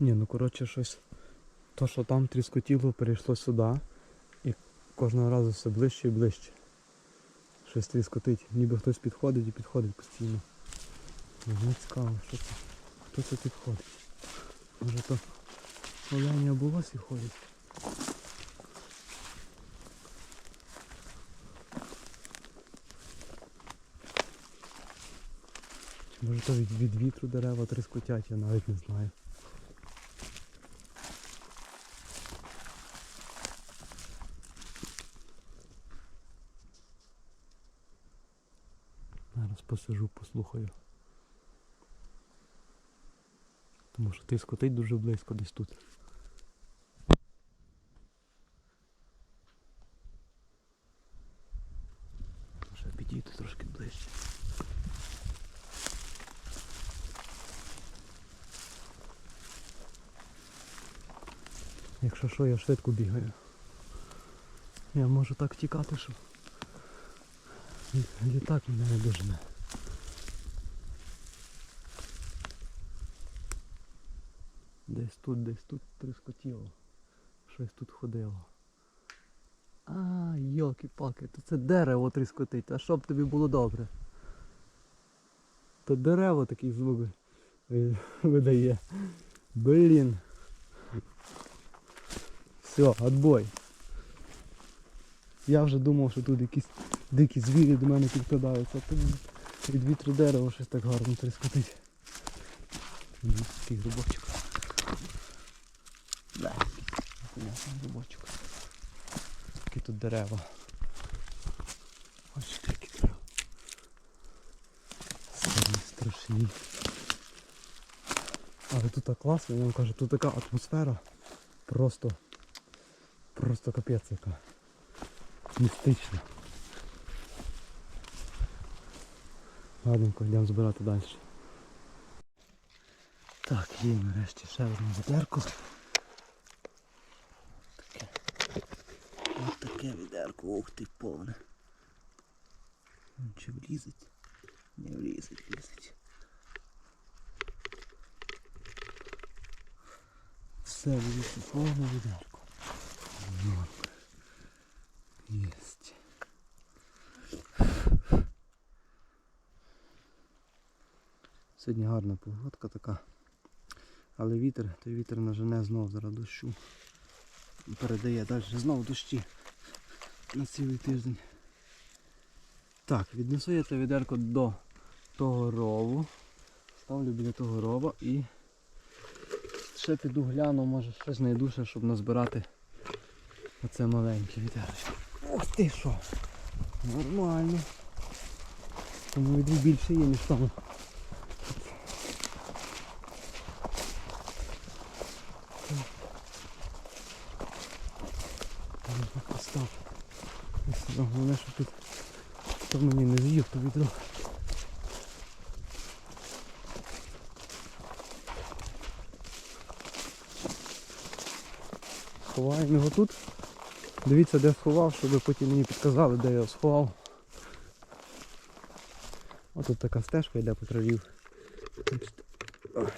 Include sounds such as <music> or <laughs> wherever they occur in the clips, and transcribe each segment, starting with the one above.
Ні, ну коротше щось. То, що там тріскотіло, перейшло сюди. І кожного разу все ближче і ближче. Щось тріскотить. Ніби хтось підходить і підходить постійно. Мені цікаво, що це. Хто це підходить? Може то олені або лосі ходять? Може то від, від вітру дерева тріскотять, я навіть не знаю. Зараз посижу, послухаю. Тому що ти скотить дуже близько десь тут. Ще підійти трошки ближче. Якщо що, я швидко бігаю. Я можу так втікати, що лі- літак мене не дожене. Десь тут, десь тут тріскотіло. Щось тут ходило. А, йолки-палки, то це дерево тріскотить, а щоб тобі було добре. То дерево такий звук <laughs> видає. Блін. Все, отбой. Я вже думав, що тут якісь дикі звірі до мене підкрадаються. Тут від вітру дерева щось так гарно тріскотить. Такий грибочок. Да, непонятний грибочок. Які тут дерева. Ось такі дерева. Старі, страшні. Але тут так класно, я вам кажу, тут така атмосфера. Просто. Просто капець яка. Містична. Ладненько, йдемо збирати далі. Так, є нарешті ще одне відерко. Таке. Ось таке відерко, ух ти, повне. Чи влізить? Не влізить, влізить. Все, дивіться, повне відерко. Єсть. Сьогодні гарна погодка така. Але вітер, той вітер нажене знов зараз дощу. Передає далі знов дощі на цілий тиждень. Так, віднесу я це відерко до того рову. Ставлю біля того рова і ще піду гляну, може щось знайду ще, щоб назбирати оце маленьке відерочко. Ух ти що! Нормально. Тому відрі більше є, ніж там. Постав. Головне, що тут хто мені не з'їв, то відро. Ховаємо його тут. Дивіться, де сховав, щоб потім мені підказали, де я його сховав. Ось тут така стежка йде по траві. Ой.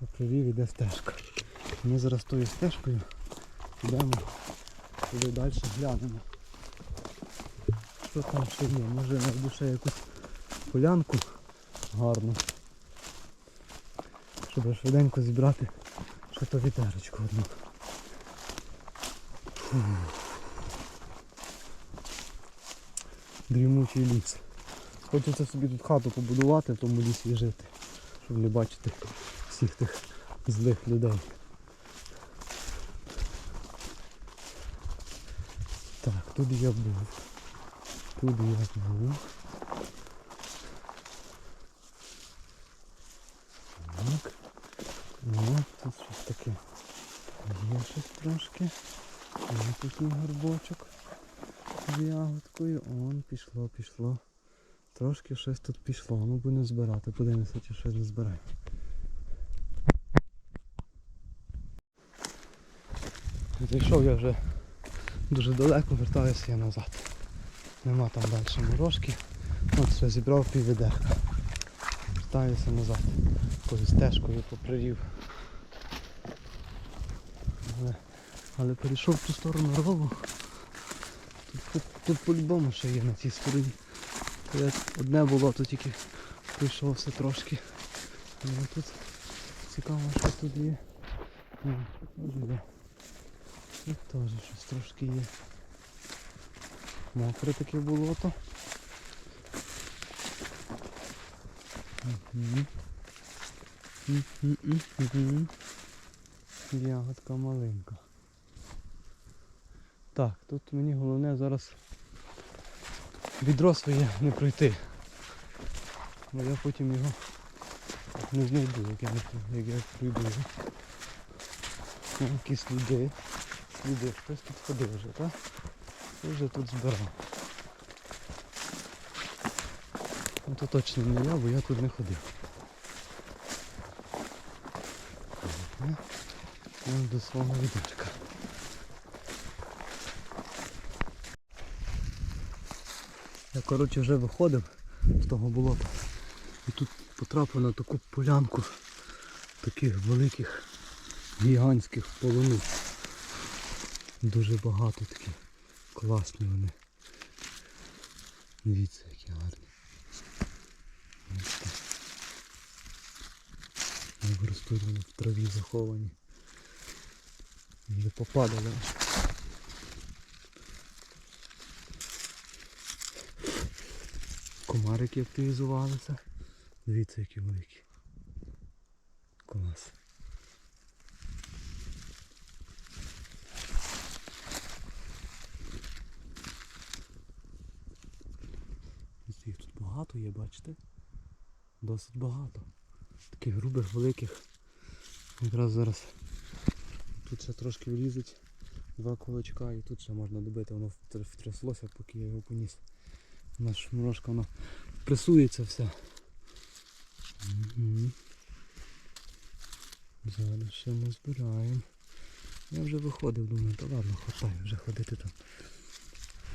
По траві йде стежка. Ми зараз тою стежкою йдемо туди далі глянемо. Що там ще є? Може знайду ще якусь полянку гарну. Щоб швиденько зібрати ще то вітерочку одну. Фу. Дрімучий ліс. Хочеться собі тут хату побудувати в тому лісі жити, щоб не бачити всіх тих злих людей. Так, тут я був. Тут я був. Так. О, тут щось таке. Є щось трошки. Ось такий горбочок з ягодкою. Он пішло, пішло. Трошки щось тут пішло. Ну будемо збирати. Подивимося, чи щось не збираємо. Зайшов я вже дуже далеко, вертаюся я назад. Нема там далі морожки. От все зібрав піввідерка. вертаюся назад. Такою стежкою попри рів. Але, але перейшов в ту сторону рову. Тут, тут, тут по-любому ще є на цій стороні. То я одне було, то тільки пройшовся трошки. Але тут цікаво, що тут є. Ні, є. Тут теж щось трошки є. Мокре таке болото. Ягодка маленька. Так, тут мені головне зараз відро своє не пройти. Бо я потім його не знайду, як я, не, як я його. О, Якісь сліди. Сліди, хтось тут ходив вже, так? Хтось вже тут збирав. Ну то точно не я, бо я тут не ходив. До свого відочка. Я коротше вже виходив з того болота. І тут потрапив на таку полянку таких великих гігантських полуниць. Дуже багато такі. Класні вони. Дивіться, які гарні. Так. Ростуть вони в траві заховані. Вже попадали. Комарики активізувалися. Дивіться, які великі. Клас. Ось Їх тут багато є, бачите? Досить багато. Таких грубих, великих. Якраз зараз тут ще трошки влізуть два кулачка і тут ще можна добити, воно втряслося, поки я його поніс. Наш морожка воно пресується все. Угу. Зараз ще ми збираємо. Я вже виходив, думаю, та ладно, хватає вже ходити там.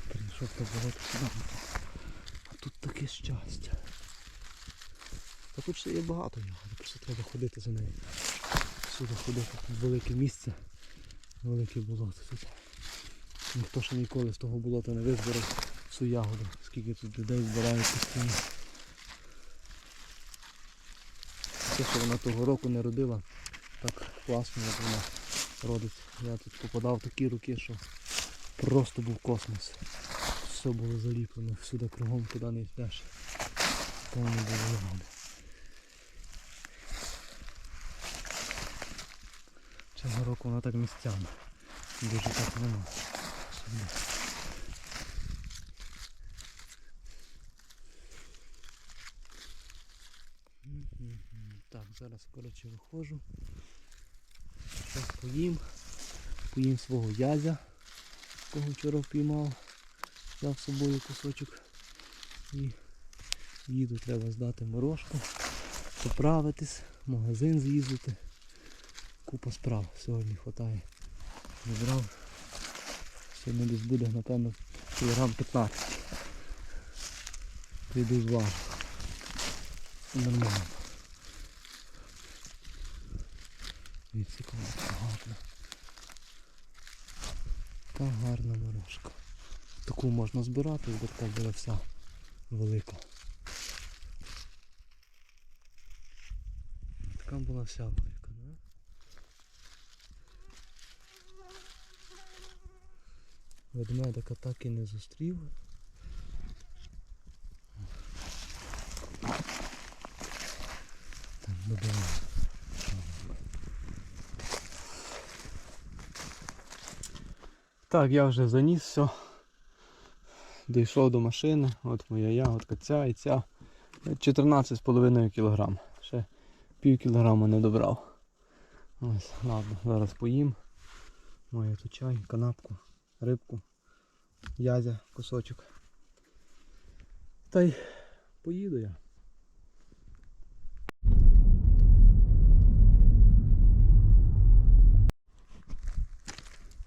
Прийшов та болото сюди. Тут таке щастя. Та тут ще є багато ягод, просто треба ходити за нею. Сюди ходити, тут велике місце, велике болото тут. Ніхто ще ніколи з того болота не визбирав цю ягоду, скільки тут людей збирають постійно. Те, що вона того року не родила, так класно, як вона родить. Я тут попадав в такі руки, що просто був космос. Все було заліплено, всюди кругом, куди не йдеш. Повно було ягоди. Цього року вона так місцями. Дуже так нема. Так, зараз коротше виходжу. Щось поїм. Поїм свого язя, кого вчора впіймав. Взяв з собою кусочок. І їду, треба здати морожку, поправитись, в магазин з'їздити. Купа справ сьогодні хватає. Зібрав. Сьогодні десь буде, напевно, кілограм 15. Прийду з вами. Нормально. Вона гарна. Та гарна морожка. Таку можна збирати, бо така буде вся велика. Така була вся велика, да? Ведмедика так і не зустрів. Так, добиваємо. Так, я вже заніс все. Дійшов до машини. От моя ягодка ця і ця. 14,5 кг. Ще пів кілограма не добрав. Ось, ладно, зараз поїм. Маю тут чай, канапку, рибку, язя, кусочок. Та й поїду я.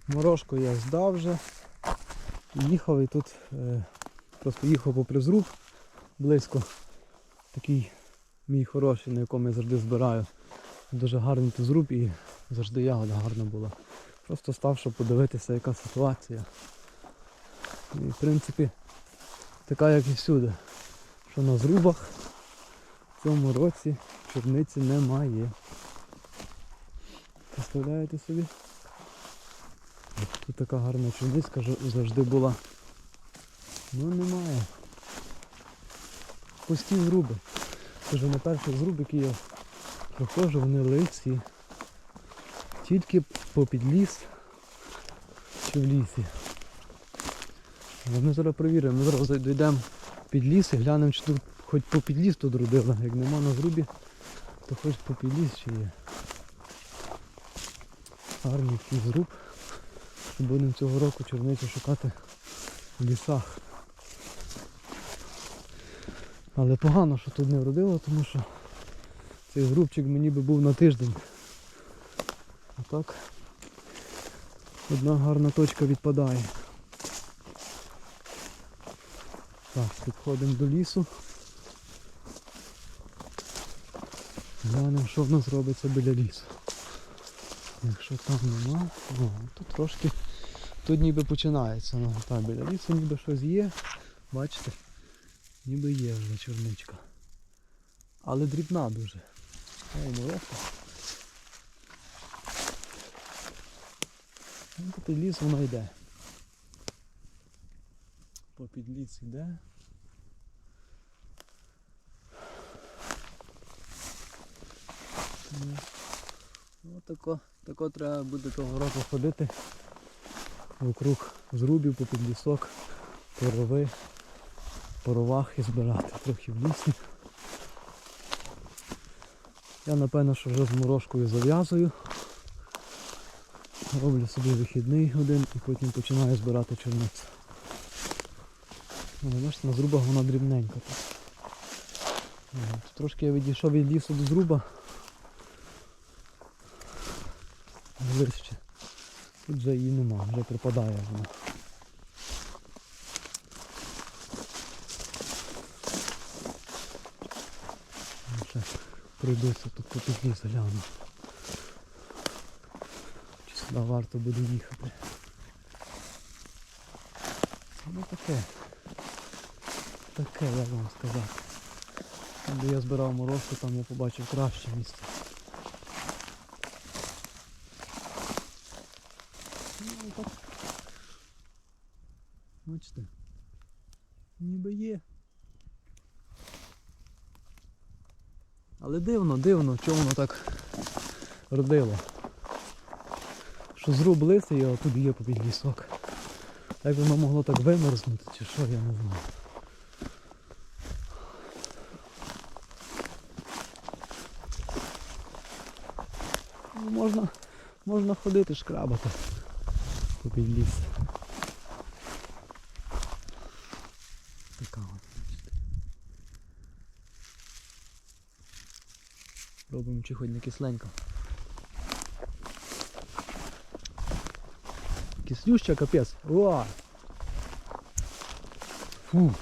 Морожку я здав вже. Їхав і тут е, просто їхав попри зруб близько. Такий мій хороший, на якому я завжди збираю. Дуже гарний тут зруб і завжди ягода гарна була. Просто став, щоб подивитися, яка ситуація. І в принципі така як і всюди. Що на зрубах в цьому році чорниці немає. Представляєте собі? Тут така гарна чорницька завжди була. Ну немає. Пусті зруби. Це вже не перший зруб, який я проходжу, вони лисі. Тільки попід ліс чи в лісі. Ми зараз перевіримо, ми зараз дійдемо під ліс і глянемо, чи тут хоч попід ліс тут родила. Як нема на зрубі, то хоч попід ліс чи є. Гарний такий зруб. Будемо цього року чорницю шукати в лісах. Але погано, що тут не вродило, тому що цей зрубчик мені би був на тиждень. А так одна гарна точка відпадає. Так, підходимо до лісу. Глянемо, що в нас робиться біля лісу. Якщо там нема, о, то трошки тут ніби починається. Ну, так, біля лісу ніби щось є. Бачите? Ніби є вже чорничка. Але дрібна дуже. Ой, молодка. Ну, попід ліс воно йде. Попід ліс йде. Ну, Ну, тако, тако треба буде того року ходити вокруг зрубів, попід лісок, по рови, по ровах і збирати трохи в лісі. Я напевно, що вже з морожкою зав'язую. Роблю собі вихідний один і потім починаю збирати чорницю. Ну, бачите, на зрубах вона дрібненька. Трошки я відійшов від лісу до зруба. Ближче. Тут вже її нема, вже пропадає вона. Ну, Ще пройдуся тут по петлі загляну. Чи сюди варто буде їхати. Ну таке. Таке, як вам сказати. Де я збирав морозку, там я побачив краще місце. Ну, так. Бачите. Ніби є. Але дивно, дивно, чому воно так родило. Що зруб лисий, а тут є попід лісок. Як воно могло так вимерзнути чи що, я не знаю. Ну, можна, можна ходити шкрабати попід ліс. Така от, бачите. Робимо чи хоч не кисленько. Кислюща капець. О! Фу.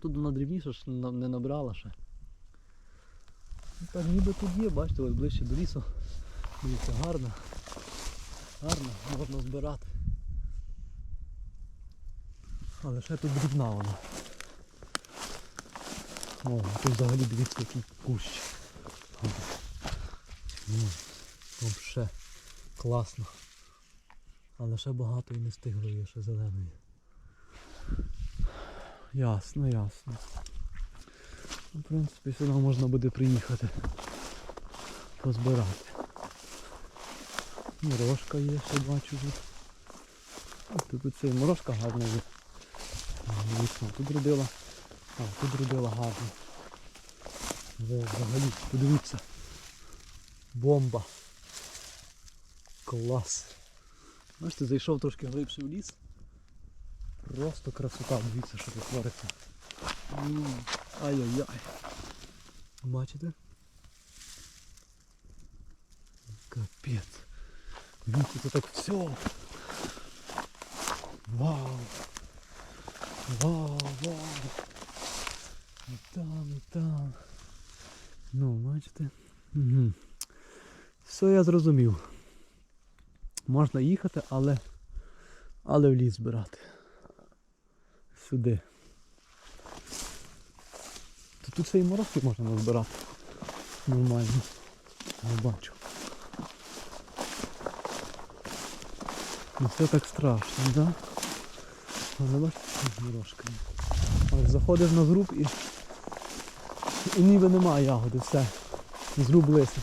Тут вона дрібніша ж не набрала ще. Так ніби тут є, бачите, ось ближче до лісу. Дивіться, гарно. Гарно, можна збирати. Але ще тут дрібна вона. О, тут взагалі дивіться який кущ. Ну, Взагалі класно. Але ще багато і не стигло є, ще зеленої. Ясно, ясно. Ну, В принципі, сюди можна буде приїхати. Позбирати. Морожка є, ще бачу тут. Тут, цей морожка гарна тут родила. А, тут родила гарно. Ви взагалі, подивіться. Бомба. Клас. Бачите, зайшов трошки глибше в ліс. Просто красота, дивіться, що тут твориться. Ай-яй-яй. Бачите? Капець. Дивіться, це так все. Вау. Вау, вау. І там, і там. Ну, бачите. Угу. Все я зрозумів. Можна їхати, але, але в ліс збирати. Сюди. То тут ще й морозки можна назбирати. Нормально. Не бачу. Не все так страшно, да? Але бачите, морожка. Але заходиш на зруб і, і ніби немає ягоди, все. Зруб лисий.